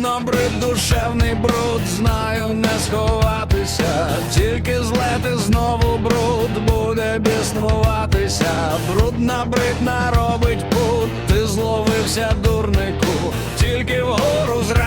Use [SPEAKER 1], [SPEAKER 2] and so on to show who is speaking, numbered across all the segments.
[SPEAKER 1] набрид душевний бруд, знаю не сховатися, тільки злети знову бруд буде біснуватися, брудна набрид наробить пут, ти зловився дурнику, тільки вгору зразу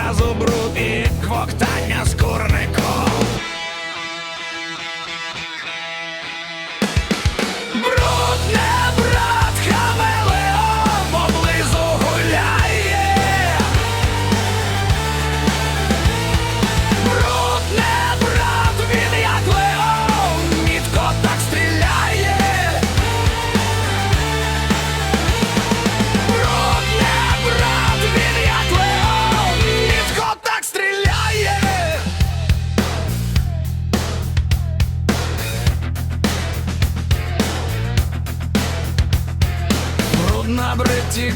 [SPEAKER 1] Брид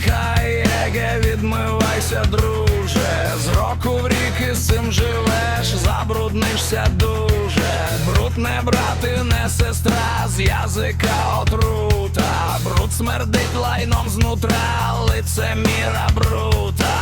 [SPEAKER 1] еге, відмивайся, друже. З року в рік із цим живеш, забруднишся дуже. Бруд не брати, не сестра, з язика отрута. Бруд смердить лайном знутра, лицеміра брута.